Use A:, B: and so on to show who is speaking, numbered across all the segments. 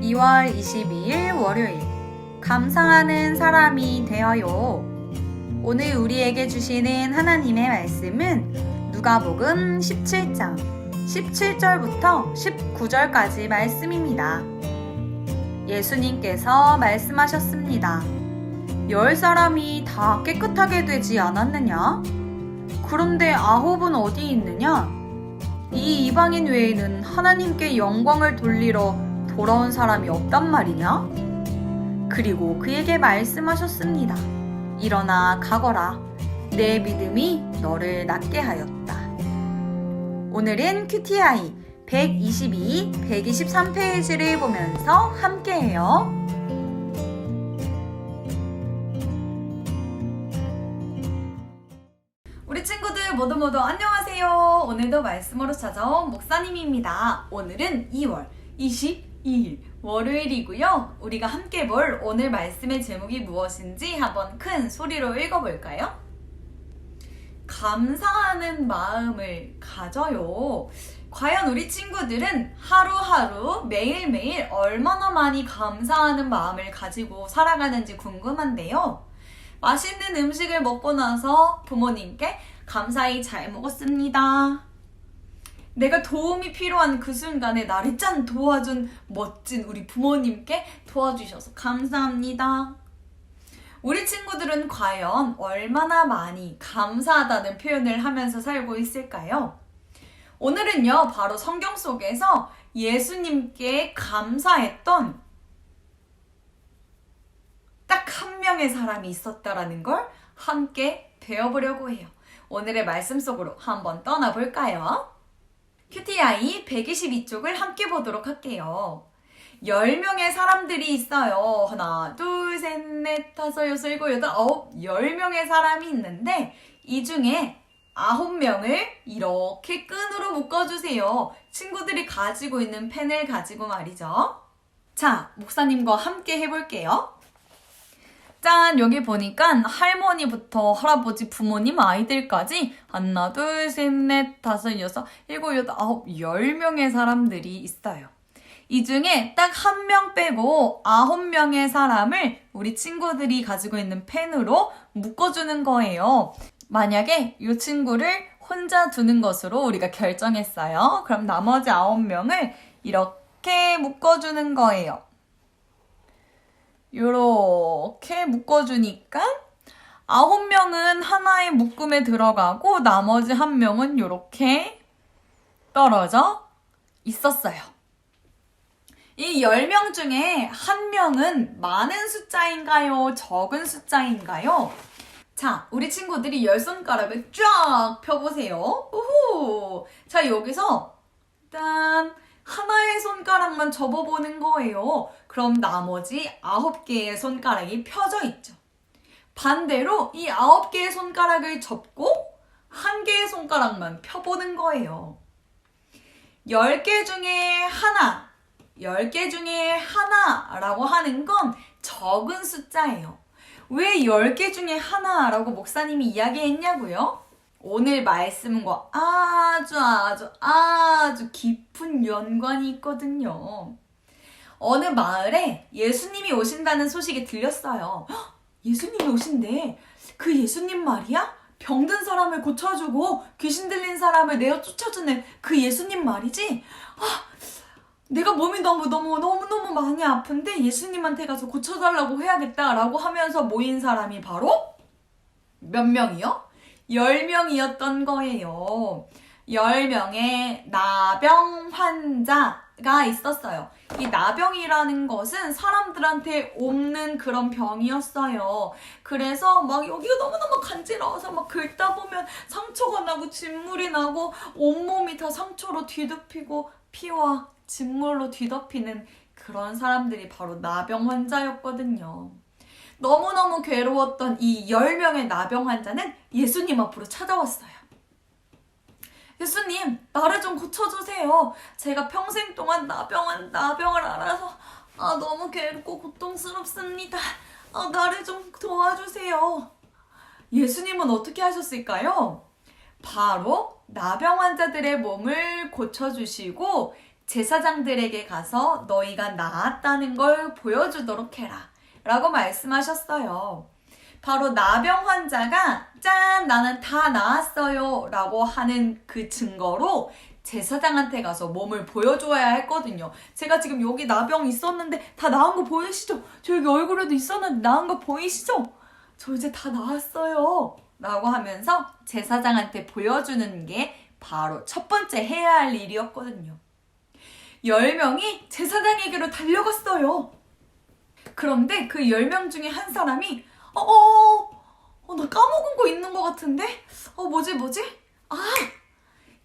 A: 2월 22일 월요일 감사하는 사람이 되어요. 오늘 우리에게 주시는 하나님의 말씀은 누가복음 17장 17절부터 19절까지 말씀입니다. 예수님께서 말씀하셨습니다. 열 사람이 다 깨끗하게 되지 않았느냐? 그런데 아홉은 어디 있느냐? 이 이방인 외에는 하나님께 영광을 돌리러 돌아온 사람이 없단 말이냐? 그리고 그에게 말씀하셨습니다. 일어나 가거라. 내 믿음이 너를 낫게 하였다. 오늘은 QTI 122, 123페이지를 보면서 함께해요. 우리 친구들 모두 모두 안녕하세요. 오늘도 말씀으로 찾아온 목사님입니다. 오늘은 2월 22일 월요일이고요. 우리가 함께 볼 오늘 말씀의 제목이 무엇인지 한번 큰 소리로 읽어볼까요? 감사하는 마음을 가져요. 과연 우리 친구들은 하루하루 매일매일 얼마나 많이 감사하는 마음을 가지고 살아가는지 궁금한데요. 맛있는 음식을 먹고 나서 부모님께 감사히 잘 먹었습니다. 내가 도움이 필요한 그 순간에 나를 짠 도와준 멋진 우리 부모님께 도와주셔서 감사합니다. 우리 친구들은 과연 얼마나 많이 감사하다는 표현을 하면서 살고 있을까요? 오늘은요, 바로 성경 속에서 예수님께 감사했던 딱 한 명의 사람이 있었다라는 걸 함께 배워보려고 해요. 오늘의 말씀 속으로 한번 떠나볼까요? QTI 122쪽을 함께 보도록 할게요. 10명의 사람들이 있어요. 하나, 둘, 셋, 넷, 다섯, 여섯, 일곱, 여덟, 아홉, 10명의 사람이 있는데 이 중에 아홉 명을 이렇게 끈으로 묶어주세요. 친구들이 가지고 있는 펜을 가지고 말이죠. 자, 목사님과 함께 해볼게요. 짠! 여기 보니까 할머니부터 할아버지, 부모님, 아이들까지 하나, 둘, 셋, 넷, 다섯, 여섯, 일곱, 여덟, 아홉, 열 명의 사람들이 있어요. 이 중에 딱 한 명 빼고 아홉 명의 사람을 우리 친구들이 가지고 있는 펜으로 묶어주는 거예요. 만약에 이 친구를 혼자 두는 것으로 우리가 결정했어요. 그럼 나머지 아홉 명을 이렇게 묶어주는 거예요. 이렇게 묶어주니까 아홉 명은 하나의 묶음에 들어가고 나머지 한 명은 이렇게 떨어져 있었어요. 이 10명 중에 한 명은 많은 숫자인가요? 적은 숫자인가요? 자, 우리 친구들이 열 손가락을 쫙 펴보세요. 우후! 자, 여기서 짠! 하나의 손가락만 접어보는 거예요. 그럼 나머지 아홉 개의 손가락이 펴져 있죠. 반대로 이 아홉 개의 손가락을 접고 한 개의 손가락만 펴보는 거예요. 열 개 중에 하나, 열 개 중에 하나라고 하는 건 적은 숫자예요. 왜 열 개 중에 하나라고 목사님이 이야기했냐고요? 오늘 말씀과 아주 아주 아주 깊은 연관이 있거든요. 어느 마을에 예수님이 오신다는 소식이 들렸어요. 헉, 예수님이 오신대. 그 예수님 말이야? 병든 사람을 고쳐주고 귀신 들린 사람을 내어 쫓아주는 그 예수님 말이지? 아, 내가 몸이 너무 너무 너무 너무 많이 아픈데 예수님한테 가서 고쳐달라고 해야겠다라고 하면서 모인 사람이 바로 몇 명이요? 10명이었던 거예요. 10명의 나병 환자가 있었어요. 이 나병이라는 것은 사람들한테 옮는 그런 병이었어요. 그래서 막 여기가 너무너무 간지러워서 막 긁다 보면 상처가 나고 진물이 나고 온몸이 다 상처로 뒤덮이고 피와 진물로 뒤덮이는 그런 사람들이 바로 나병 환자였거든요. 너무너무 괴로웠던 이 10명의 나병 환자는 예수님 앞으로 찾아왔어요. 예수님, 나를 좀 고쳐주세요. 제가 평생 동안 나병한, 나병을 알아서 아, 너무 괴롭고 고통스럽습니다. 아, 나를 좀 도와주세요. 예수님은 어떻게 하셨을까요? 바로 나병 환자들의 몸을 고쳐주시고 제사장들에게 가서 너희가 나았다는 걸 보여주도록 해라. 라고 말씀하셨어요. 바로 나병 환자가 짠 나는 다 나았어요 라고 하는 그 증거로 제사장한테 가서 몸을 보여줘야 했거든요. 제가 지금 여기 나병 있었는데 다 나은 거 보이시죠? 저 여기 얼굴에도 있었는데 나은 거 보이시죠? 저 이제 다 나았어요. 라고 하면서 제사장한테 보여주는 게 바로 첫 번째 해야 할 일이었거든요. 10명이 제사장에게로 달려갔어요. 그런데 그 10명 중에 한 사람이 어, 어, 어, 나 까먹은 거 있는 것 같은데? 어, 뭐지, 뭐지? 아,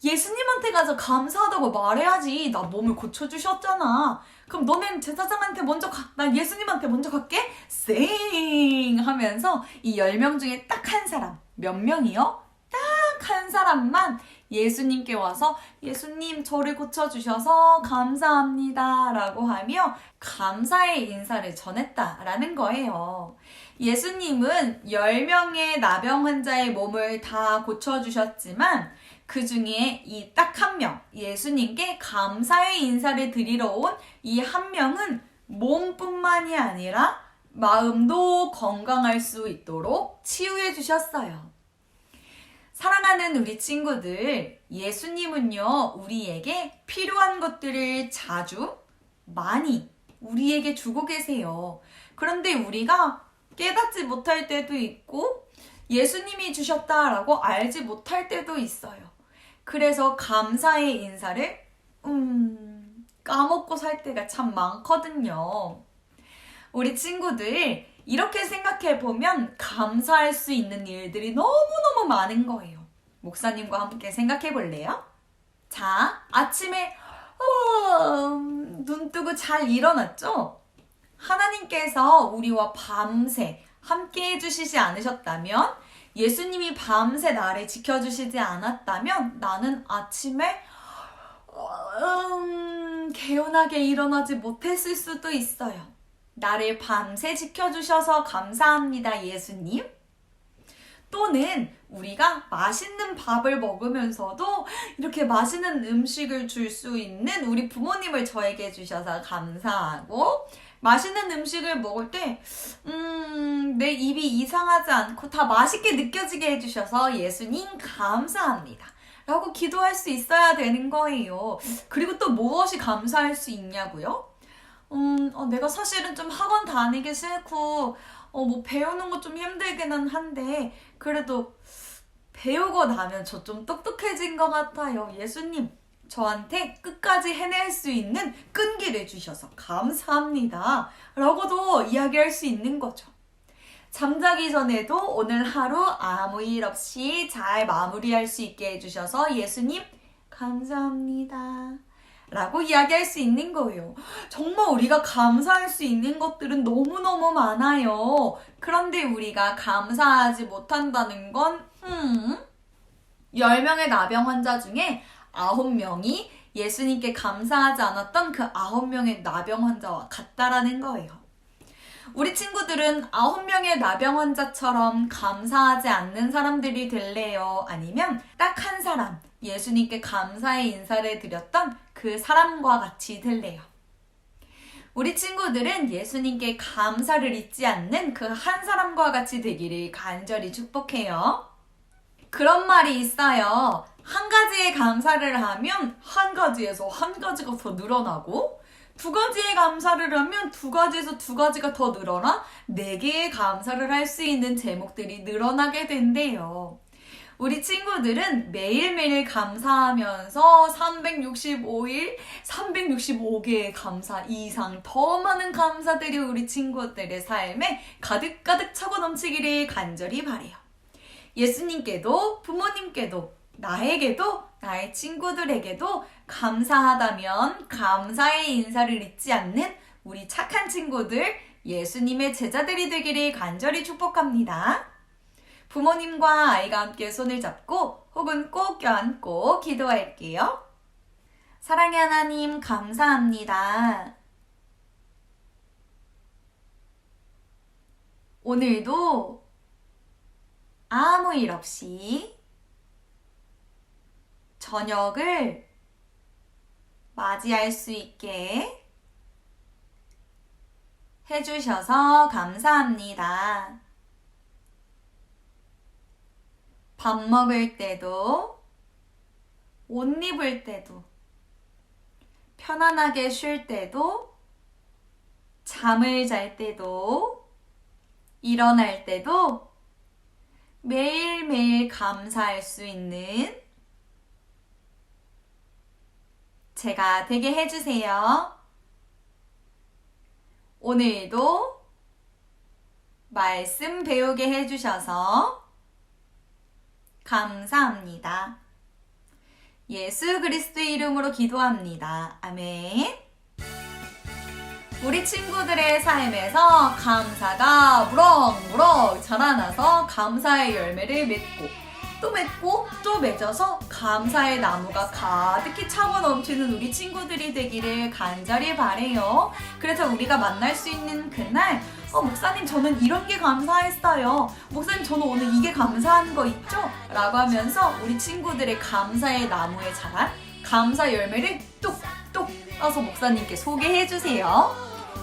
A: 예수님한테 가서 감사하다고 말해야지. 나 몸을 고쳐주셨잖아. 그럼 너넨 제사장한테 먼저 가. 난 예수님한테 먼저 갈게. 쌩! 하면서 이 10명 중에 딱 한 사람. 몇 명이요? 딱 한 사람만 예수님께 와서 예수님 저를 고쳐주셔서 감사합니다. 라고 하며 감사의 인사를 전했다라는 거예요. 예수님은 10명의 나병 환자의 몸을 다 고쳐주셨지만 그 중에 이 딱 한 명, 예수님께 감사의 인사를 드리러 온 이 한 명은 몸뿐만이 아니라 마음도 건강할 수 있도록 치유해 주셨어요. 사랑하는 우리 친구들, 예수님은요, 우리에게 필요한 것들을 자주, 많이 우리에게 주고 계세요. 그런데 우리가 깨닫지 못할 때도 있고, 예수님이 주셨다라고 알지 못할 때도 있어요. 그래서 감사의 인사를, 음, 까먹고 살 때가 참 많거든요. 우리 친구들, 이렇게 생각해 보면 감사할 수 있는 일들이 너무 많은 거예요. 목사님과 함께 생각해 볼래요? 자, 아침에 어, 눈 뜨고 잘 일어났죠? 하나님께서 우리와 밤새 함께 해주시지 않으셨다면, 예수님이 밤새 나를 지켜주시지 않았다면, 나는 아침에 음, 개운하게 일어나지 못했을 수도 있어요. 나를 밤새 지켜주셔서 감사합니다, 예수님. 또는 우리가 맛있는 밥을 먹으면서도 이렇게 맛있는 음식을 줄 수 있는 우리 부모님을 저에게 주셔서 감사하고 맛있는 음식을 먹을 때, 음, 내 입이 이상하지 않고 다 맛있게 느껴지게 해주셔서 예수님 감사합니다. 라고 기도할 수 있어야 되는 거예요. 그리고 또 무엇이 감사할 수 있냐고요? 음, 어, 내가 사실은 좀 학원 다니기 싫고, 어, 뭐 배우는 거 좀 힘들기는 한데, 그래도 배우고 나면 저 좀 똑똑해진 것 같아요. 예수님, 저한테 끝까지 해낼 수 있는 끈기를 주셔서 감사합니다. 라고도 이야기할 수 있는 거죠. 잠자기 전에도 오늘 하루 아무 일 없이 잘 마무리할 수 있게 해주셔서 예수님, 감사합니다. 라고 이야기할 수 있는 거예요. 정말 우리가 감사할 수 있는 것들은 너무너무 많아요. 그런데 우리가 감사하지 못한다는 건, 음, 10명의 나병 환자 중에 9명이 예수님께 감사하지 않았던 그 9명의 나병 환자와 같다라는 거예요. 우리 친구들은 9명의 나병 환자처럼 감사하지 않는 사람들이 될래요? 아니면 딱 한 사람, 예수님께 감사의 인사를 드렸던 그 사람과 같이 될래요. 우리 친구들은 예수님께 감사를 잊지 않는 그 한 사람과 같이 되기를 간절히 축복해요. 그런 말이 있어요. 한 가지에 감사를 하면 한 가지에서 한 가지가 더 늘어나고 두 가지에 감사를 하면 두 가지에서 두 가지가 더 늘어나 네 개의 감사를 할 수 있는 제목들이 늘어나게 된대요. 우리 친구들은 매일매일 감사하면서 365일, 365개의 감사 이상 더 많은 감사들이 우리 친구들의 삶에 가득가득 차고 넘치기를 간절히 바래요. 예수님께도 부모님께도 나에게도 나의 친구들에게도 감사하다면 감사의 인사를 잊지 않는 우리 착한 친구들 예수님의 제자들이 되기를 간절히 축복합니다. 부모님과 아이가 함께 손을 잡고 혹은 꼭 껴안고 기도할게요. 사랑의 하나님, 감사합니다. 오늘도 아무 일 없이 저녁을 맞이할 수 있게 해주셔서 감사합니다. 밥 먹을 때도, 옷 입을 때도, 편안하게 쉴 때도, 잠을 잘 때도, 일어날 때도 매일매일 감사할 수 있는 제가 되게 해주세요. 오늘도 말씀 배우게 해주셔서 감사합니다. 예수 그리스도의 이름으로 기도합니다. 아멘. 우리 친구들의 삶에서 감사가 무럭무럭 자라나서 감사의 열매를 맺고 또 맺고 또 맺어서 감사의 나무가 가득히 차고 넘치는 우리 친구들이 되기를 간절히 바래요. 그래서 우리가 만날 수 있는 그날 어, 목사님 저는 이런 게 감사했어요. 목사님 저는 오늘 이게 감사한 거 있죠? 라고 하면서 우리 친구들의 감사의 나무에 자란 감사 열매를 뚝뚝 따서 목사님께 소개해 주세요.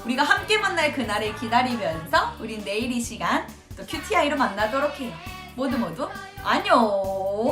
A: 우리가 함께 만날 그날을 기다리면서 우린 내일 이 시간 또 큐티아이로 만나도록 해요. 모두 모두 안녕!